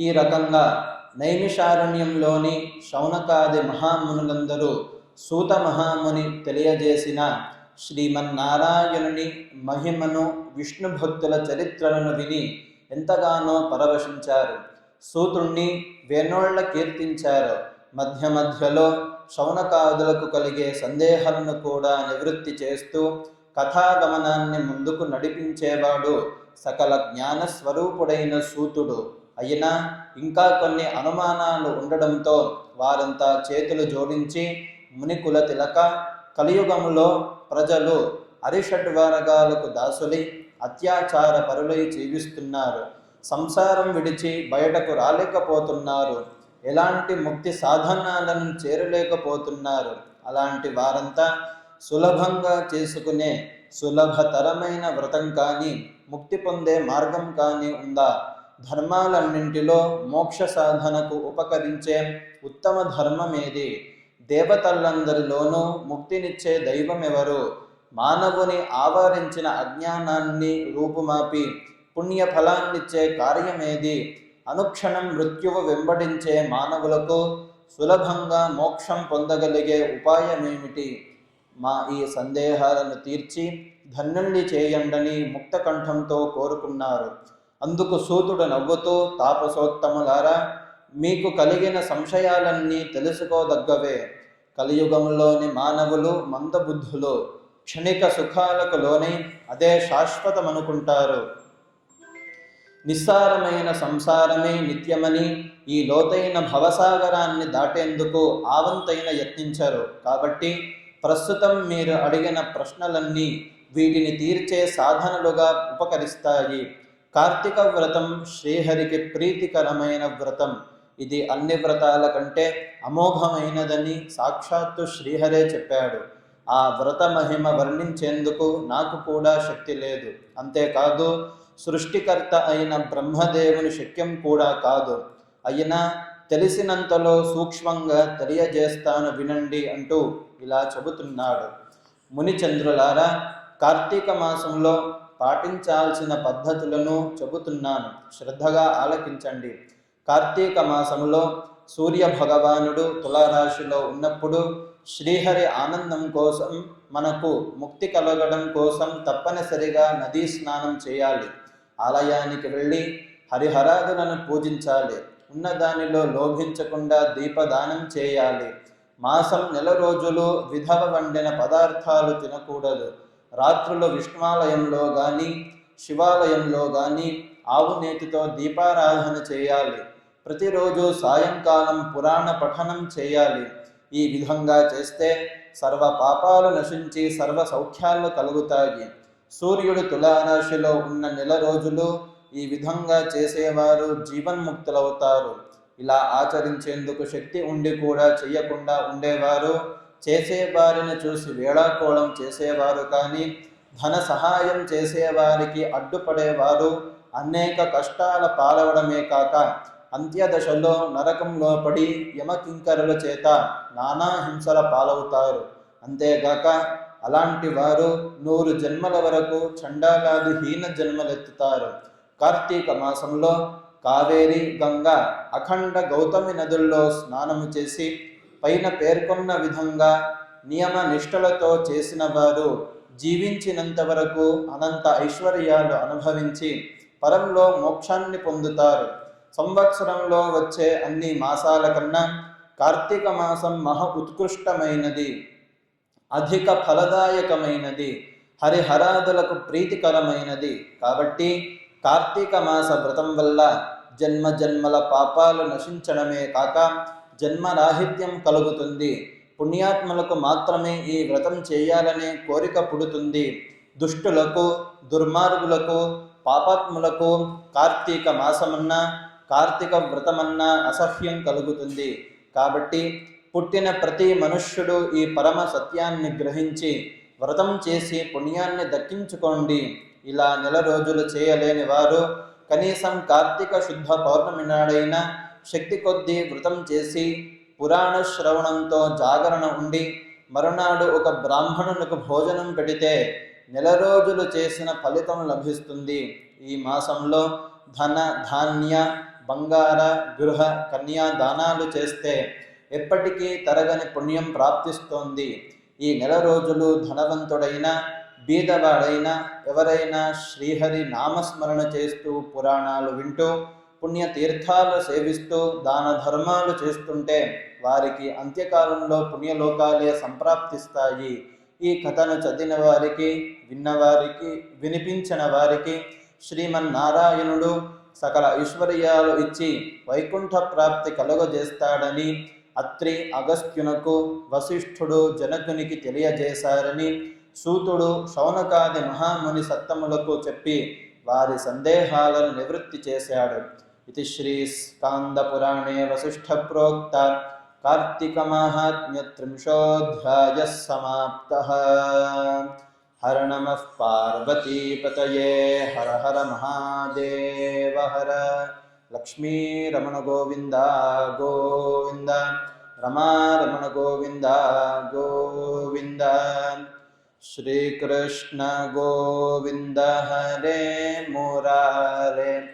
ఈ రకంగా నైమిషారణ్యంలోని శౌనకాది మహామునులందరూ సూత మహాముని తెలియజేసిన శ్రీమన్నారాయణుని మహిమను విష్ణు భక్తుల చరిత్రలను విని ఎంతగానో పరవశించారు. సూతుణ్ణి వేణోళ్ళ కీర్తించారు. మధ్య మధ్యలో శౌనకాదులకు కలిగే సందేహాలను కూడా నివృత్తి చేస్తూ కథాగమనాన్ని ముందుకు నడిపించేవాడు సకల జ్ఞాన స్వరూపుడైన సూతుడు. అయినా ఇంకా కొన్ని అనుమానాలు ఉండడంతో వారంతా చేతులు జోడించి మునికుల తిలక కలియుగంలో ప్రజలు అరిషడ్వర్గాలకు దాసులై అత్యాచార పరులై జీవిస్తున్నారు. సంసారం విడిచి బయటకు రాలేకపోతున్నారు. ఎలాంటి ముక్తి సాధనాలను చేరలేకపోతున్నారు. అలాంటి వారంతా సులభంగా చేసుకునే సులభతరమైన వ్రతం కానీ ముక్తి పొందే మార్గం కానీ ఉందా? ధర్మాలన్నింటిలో మోక్ష సాధనకు ఉపకరించే ఉత్తమ ధర్మమేది? దేవతలందరిలోనూ ముక్తినిచ్చే దైవం ఎవరు మానవుని ఆవరించిన అజ్ఞానాన్ని రూపుమాపి పుణ్య ఫలాన్నిచ్చే కార్యమేది? అనుక్షణం మృత్యువు వెంబడించే మానవులకు సులభంగా మోక్షం పొందగలిగే ఉపాయమేమిటి? మా ఈ సందేహాలను తీర్చి ధన్యుణ్ణి చేయండని ముక్తకంఠంతో కోరుకున్నారు. అందుకు సూతుడు నవ్వుతూ తాపసోత్తములారా మీకు కలిగిన సంశయాలన్నీ తెలుసుకోదగ్గవే. కలియుగంలోని మానవులు మందబుద్ధులు క్షణిక సుఖాలకు లోనై అదే శాశ్వతమనుకుంటారు. నిస్సారమైన సంసారమే నిత్యమని ఈ లోతైన భవసాగరాన్ని దాటేందుకు ఆవంతైన యత్నించరు. కాబట్టి ప్రస్తుతం మీరు అడిగిన ప్రశ్నలన్నీ వీటిని తీర్చే సాధనలుగా ఉపకరిస్తాయి. కార్తీక వ్రతం శ్రీహరికి ప్రీతికరమైన వ్రతం. ఇది అన్ని వ్రతాల కంటే అమోఘమైనదని సాక్షాత్తు శ్రీహరే చెప్పాడు. ఆ వ్రత మహిమ వర్ణించేందుకు నాకు కూడా శక్తి లేదు. అంతేకాదు సృష్టికర్త అయిన బ్రహ్మదేవుని శక్యం కూడా కాదు. అయినా తెలిసినంతలో సూక్ష్మంగా తెలియజేస్తాను వినండి అంటూ ఇలా చెబుతున్నాడు. మునిచంద్రులారా కార్తీక మాసంలో పాటించాల్సిన పద్ధతులను చెబుతున్నాను. శ్రద్ధగా ఆలకించండి. కార్తీక మాసంలో సూర్య భగవానుడు తులారాశిలో ఉన్నప్పుడు శ్రీహరి ఆనందం కోసం మనకు ముక్తి కలగడం కోసం తప్పనిసరిగా నదీ స్నానం చేయాలి. ఆలయానికి వెళ్ళి హరిహరాదులను పూజించాలి. ఉన్న దానిలో లోభించకుండా దీపదానం చేయాలి. మాసం నెల రోజులు విధవ వండిన పదార్థాలు తినకూడదు. రాత్రులు విష్ణువాలయంలో కానీ శివాలయంలో కానీ ఆవు నేతితో దీపారాధన చేయాలి. ప్రతిరోజు సాయంకాలం పురాణ పఠనం చేయాలి. ఈ విధంగా చేస్తే సర్వ పాపాలు నశించి సర్వ సౌఖ్యాలు కలుగుతాయి. సూర్యుడు తులారాశిలో ఉన్న నెల రోజులు ఈ విధంగా చేసేవారు జీవన్ముక్తులవుతారు. ఇలా ఆచరించేందుకు శక్తి ఉండి కూడా చేయకుండా ఉండేవారు చేసేవారిని చూసి వేళాకోళం చేసేవారు కానీ ధన సహాయం చేసేవారికి అడ్డుపడేవారు. అనేక కష్టాల పాలవడమే కాక అంత్యదశలో నరకంలో పడి యమకింకరుల చేత నానా హింసల పాలవుతారు. అంతేగాక అలాంటి వారు నూరు జన్మల వరకు చండాలాది హీన జన్మలెత్తుతారు. కార్తీక మాసంలో కావేరి గంగ అఖండ గౌతమి నదుల్లో స్నానము చేసి పైన పేర్కొన్న విధంగా నియమ నిష్ఠలతో చేసిన వారు జీవించినంత వరకు అనంత ఐశ్వర్యాలు అనుభవించి పరంలో మోక్షాన్ని పొందుతారు. సంవత్సరంలో వచ్చే అన్ని మాసాల కన్నా కార్తీక మాసం మహ ఉత్కృష్టమైనది అధిక ఫలదాయకమైనది హరిహరాదులకు ప్రీతికరమైనది. కాబట్టి కార్తీక మాస వ్రతం వల్ల జన్మ జన్మల పాపాలు నశించడమే కాక జన్మరాహిత్యం కలుగుతుంది. పుణ్యాత్ములకు మాత్రమే ఈ వ్రతం చేయాలనే కోరిక పుడుతుంది. దుష్టులకు దుర్మార్గులకు పాపాత్ములకు కార్తీక మాసమన్నా కార్తీక వ్రతమన్నా అసహ్యం కలుగుతుంది. కాబట్టి పుట్టిన ప్రతి మనుష్యుడు ఈ పరమ సత్యాన్ని గ్రహించి వ్రతం చేసి పుణ్యాన్ని దక్కించుకోండి. ఇలా నెల రోజులు చేయలేని వారు కనీసం కార్తీక శుద్ధ పౌర్ణమి నాడైనా శక్తి కొద్దీ వ్రతం చేసి పురాణ శ్రవణంతో జాగరణ ఉండి మరునాడు ఒక బ్రాహ్మణునికి భోజనం పెడితే నెల రోజులు చేసిన ఫలితం లభిస్తుంది. ఈ మాసంలో ధన ధాన్య బంగార గృహ కన్యా దానాలు చేస్తే ఎప్పటికీ తరగని పుణ్యం ప్రాప్తిస్తోంది. ఈ నెల రోజులు ధనవంతుడైన బీదవాడైన ఎవరైనా శ్రీహరి నామస్మరణ చేస్తూ పురాణాలు వింటూ పుణ్యతీర్థాలు సేవిస్తూ దాన ధర్మాలు చేస్తుంటే వారికి అంత్యకాలంలో పుణ్యలోకాలే సంప్రాప్తిస్తాయి. ఈ కథను చదివిన వారికి విన్నవారికి వినిపించిన వారికి శ్రీమన్నారాయణుడు సకల ఐశ్వర్యాలు ఇచ్చి వైకుంఠ ప్రాప్తి కలుగజేస్తాడని అత్రి అగస్త్యునకు వశిష్ఠుడు జనకునికి తెలియజేశారని సూతుడు శౌనకాది మహాముని సత్తములకు చెప్పి వారి సందేహాలను నివృత్తి చేశాడు. इति श्रीस्कान्दपुराणे वसिष्ठप्रोक्ता कार्तिकमाहात्म्यत्रिंशोऽध्यायः समाप्तः। हर नमः पार्वतीपतये हर हर महादेव हर। लक्ष्मीरमणगोविन्द गोविन्द। रमा रमणगोविन्द गोविन्द हरे मुरारे।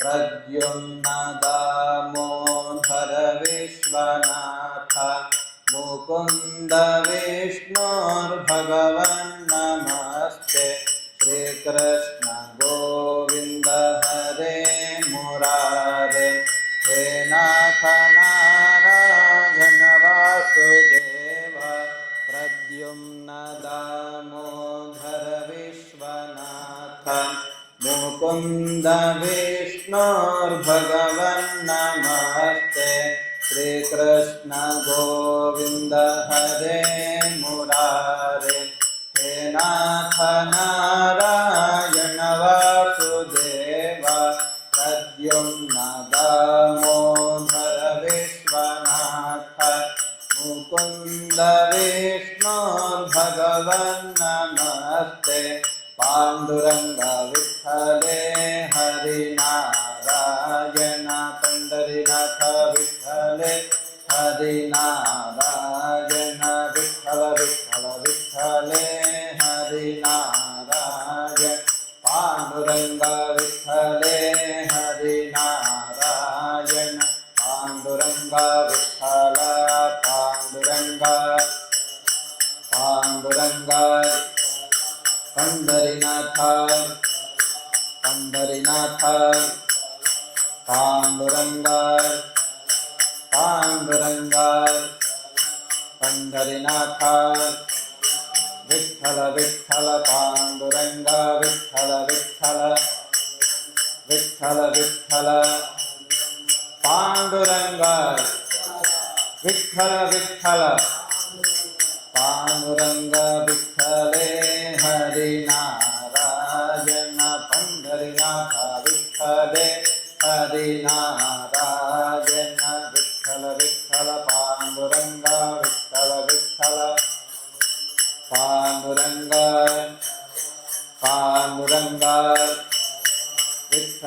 ज्ञुन्न दामो धर विश्वनाथ मुकुन्दविष्मोर्भगवन् नमस्ते श्रीकृष्ण गोविन्द कुकुन्दविष्णोर्भगवन् नमस्ते श्रीकृष्णगोविन्दहरे मुरारे। हे नाथ नारायण वासुदेव सद्युं नमो भरविश्वनाथ मुकुन्दविष्णोर्भगवन् नमस्ते। पाण्डुरङ्ग विठ्ठले हरिनारायण पण्डरीनाथ विठ्ठले हरिनारायण विठ्ठल विठ्ठल विठ्ठले हरिनारायण पाण्डुरङ्ग विठ्ठल ஹர் பாண்டுரங்கார் பாண்டுரங்கார் பண்டரிநாத்தார் விட்டல விட்டல பாண்டுரங்க விட்டல விட்டல விட்டல விட்டல பாண்டுரங்க விட்டல விட்டல பாண்டுரங்க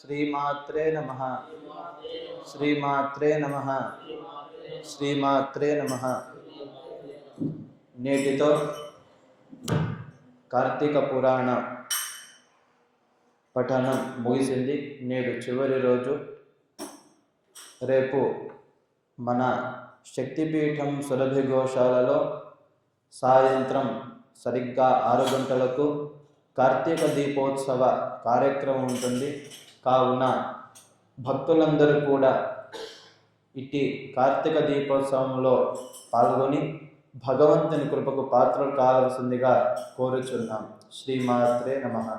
శ్రీమాత్రే నమ. శ్రీమాత్రే నమ. శ్రీమాత్రే నమ. నేటితో కార్తీక పురాణ పఠనం ముగిసింది. నేడు చివరి రోజు. రేపు మన శక్తిపీఠం సులభి గోశాలలో సాయంత్రం సరిగ్గా ఆరు గంటలకు కార్తీక దీపోత్సవ కార్యక్రమం ఉంటుంది. కావున భక్తులందరూ కూడా ఇట్టి కార్తీక దీపోత్సవంలో పాల్గొని భగవంతుని కృపకు పాత్రలు కావాల్సిందిగా కోరుచున్నాం. శ్రీమాత్రే నమ.